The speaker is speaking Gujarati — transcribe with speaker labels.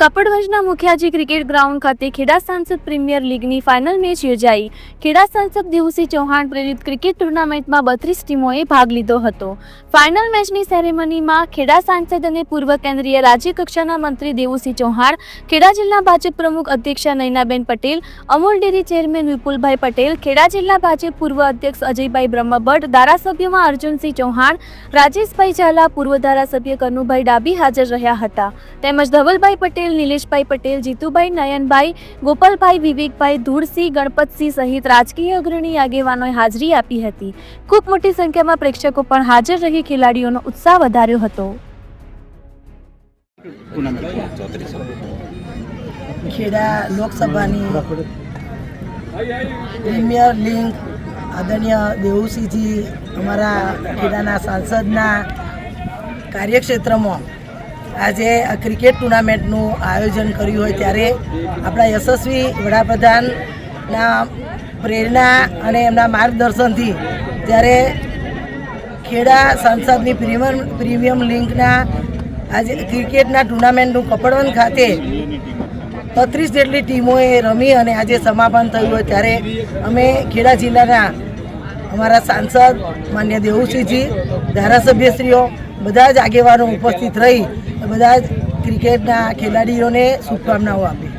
Speaker 1: કપડવંજના મુખ્યાજી ક્રિકેટ ગ્રાઉન્ડ ખાતે ખેડા સાંસદ પ્રીમિયર લીગની ફાઇનલ મેચ યોજાઈ. ખેડા સાંસદ દેવુસિંહ ચૌહાણ પ્રેરિત ક્રિકેટ ટુર્નામેન્ટમાં બત્રીસ ટીમોએ ભાગ લીધો હતો. ફાઇનલ મેચની સેરેમનીમાં ખેડા સાંસદ અને પૂર્વ કેન્દ્રીય રાજ્યકક્ષાના મંત્રી દેવુસિંહ ચૌહાણ, ખેડા જિલ્લા ભાજપ પ્રમુખ અધ્યક્ષા નૈનાબેન પટેલ, અમૂલ ડેરી ચેરમેન વિપુલભાઈ પટેલ, ખેડા જિલ્લા ભાજપ પૂર્વ અધ્યક્ષ અજયભાઈ બ્રહ્મભટ્ટ, ધારાસભ્યમાં અર્જુનસિંહ ચૌહાણ, રાજેશભાઈ ઝાલા, પૂર્વ ધારાસભ્ય કનુભાઈ ડાબી હાજર રહ્યા હતા. તેમજ ધવલભાઈ પટેલ નિલેશભાઈ પટેલ જીતુભાઈ નયનભાઈ ગોપાલભાઈ વિવેકભાઈ ધૂળસિંહ ગણપતસિંહ સહિત રાજકીય અગ્રણી આગેવાનોએ હાજરી આપી હતી. ખૂબ મોટી સંખ્યામાં પ્રેક્ષકો પણ હાજર રહી ખેલાડીઓનો ઉત્સાહ વધાર્યો હતો.
Speaker 2: ખેડા લોકસભાની પ્રીમિયર લીગ આદરણીય દેવુસિંહજી અમારા ખેડાના સાંસદના કાર્યક્ષેત્રમાં આજે ક્રિકેટ ટુર્નામેન્ટનું આયોજન કર્યું હોય ત્યારે આપણા યશસ્વી વડાપ્રધાનના પ્રેરણા અને એમના માર્ગદર્શનથી જ્યારે ખેડા સંસદની પ્રીમિયમ પ્રીમિયમ લીગના આજે ક્રિકેટના ટુર્નામેન્ટનું કપડવન ખાતે બત્રીસ જેટલી ટીમોએ રમી અને આજે સમાપન થયું હોય ત્યારે અમે ખેડા જિલ્લાના અમારા સાંસદ માન્ય દેવુસિંહજી, ધારાસભ્યશ્રીઓ બધા જ આગેવાનો ઉપસ્થિત રહી બધા જ ક્રિકેટના ખેલાડીઓને શુભકામનાઓ આપી.